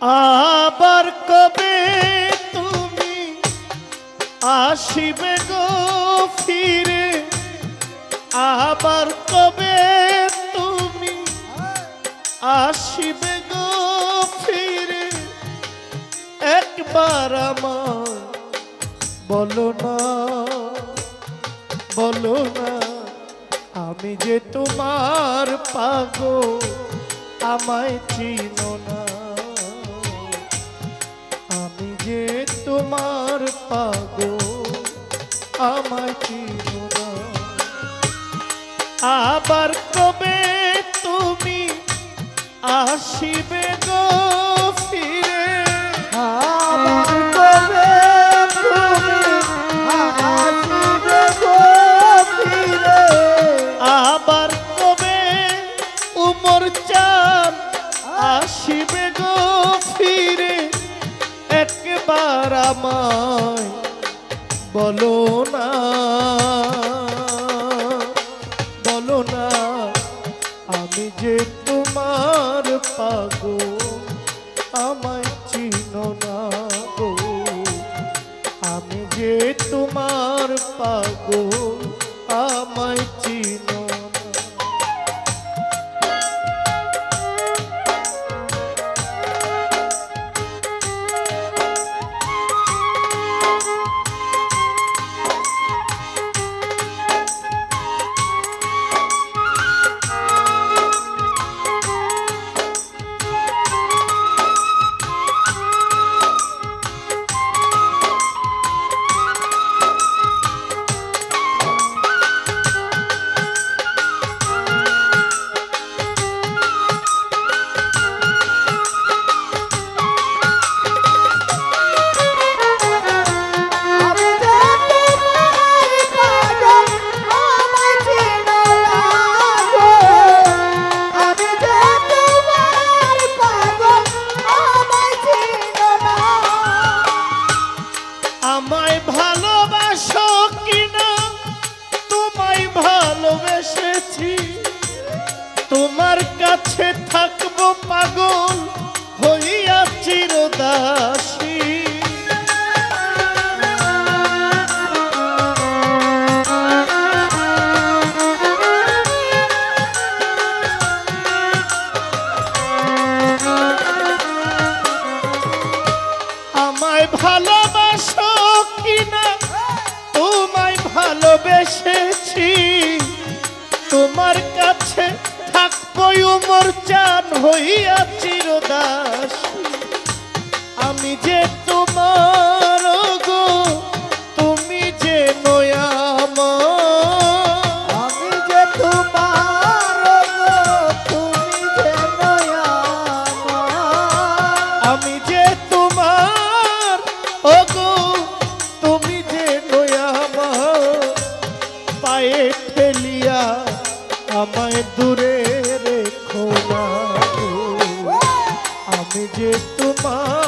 আবার কবে তুমি আসিবে গো ফিরে? আবার কবে তুমি আসিবে গো ফিরে? একবার আমার বলো না বলো না, আমি যে তোমার পাগো আমায় চিনো না। আমি যে তোমার পাগো আমায় চিনো না। আবার কবে তুমি আসিবে গো? আমায় বলো না। যে তোমার গো তুমি যে নয়ামা আমি যে তোমার গো, তুমি যে নয়ামা। আমি যে তোমার তুমি যে নয়ামা পায়ে ঠেলিয়া আমায় দূরে রেখো না। আমি যে তোমার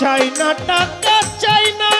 চাই না টাকা চাই না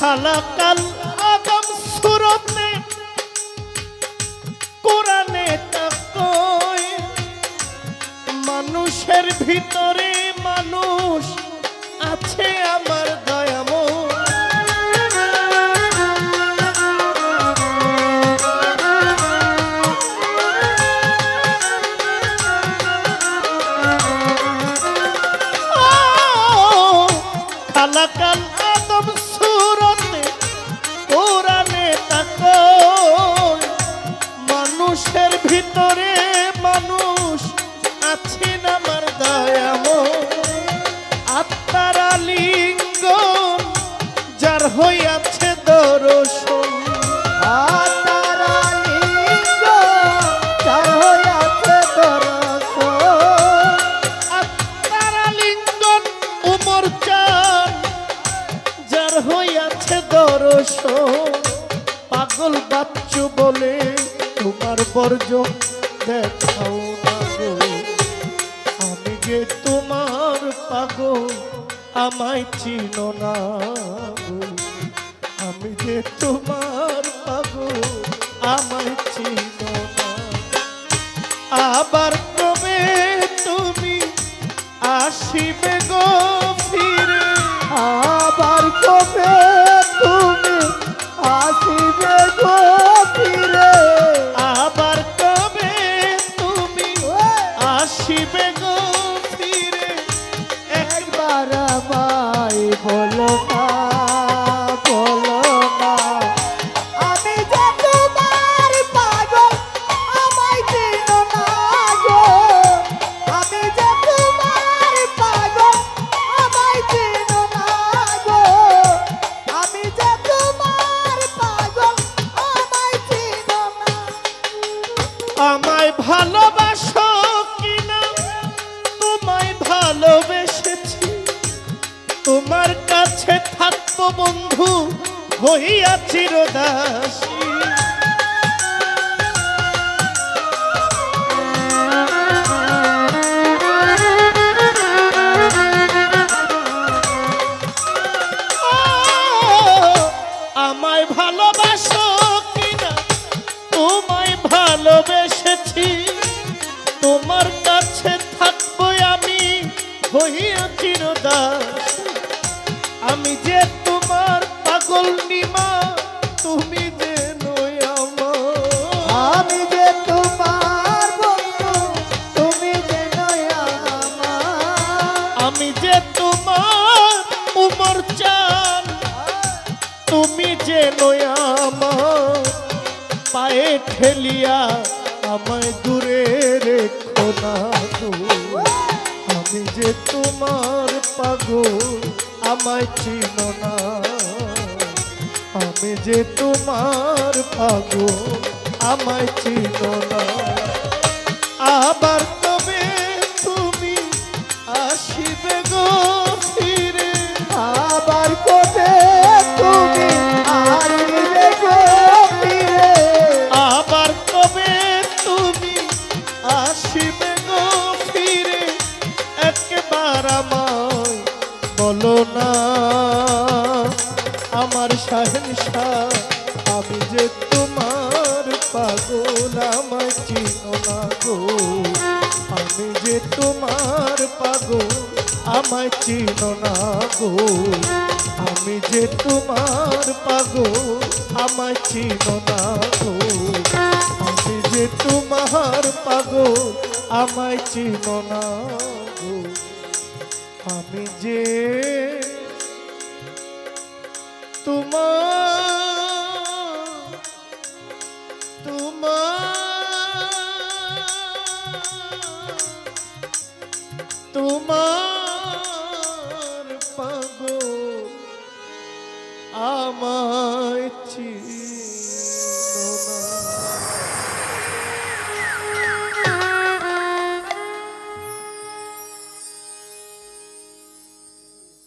খালাকাল আদম সুরতে কোরআনে মানুষের ভিতরে মানুষ আছে আমার দয়াময়। খালাকাল পাগল বাচ্চু বলে তোমার বর্জ দেখাও না গো আমি যে তোমার পাগল, আমায় চিনো না। আমি যে তোমার পাবো আমার চিন আবার কবে তুমি আসিবে? হইয়া চিরদাসী নিমা তুমি যে আমি যে তোমার বন্ধু তুমি যে নয়া আমি যে তোমার উমর চান তুমি যে আমার। পায়ে ঠেলিয়া আমায় দূরে রেখো না আমি যে তোমার পাগল আমায় চিনো না। আমি যে তোমার পাগো আমায় চিন আবার তবে তুমি আসিবে গো ফিরে। আবার কবে তুমি আমায় চিনো না গো। আমি যে তোমার পাগল, আমায় চিনো না গো। আমি যে তোমার পাগল, আমায় চিনো না গো। আমি যে তোমার তোমার তোমার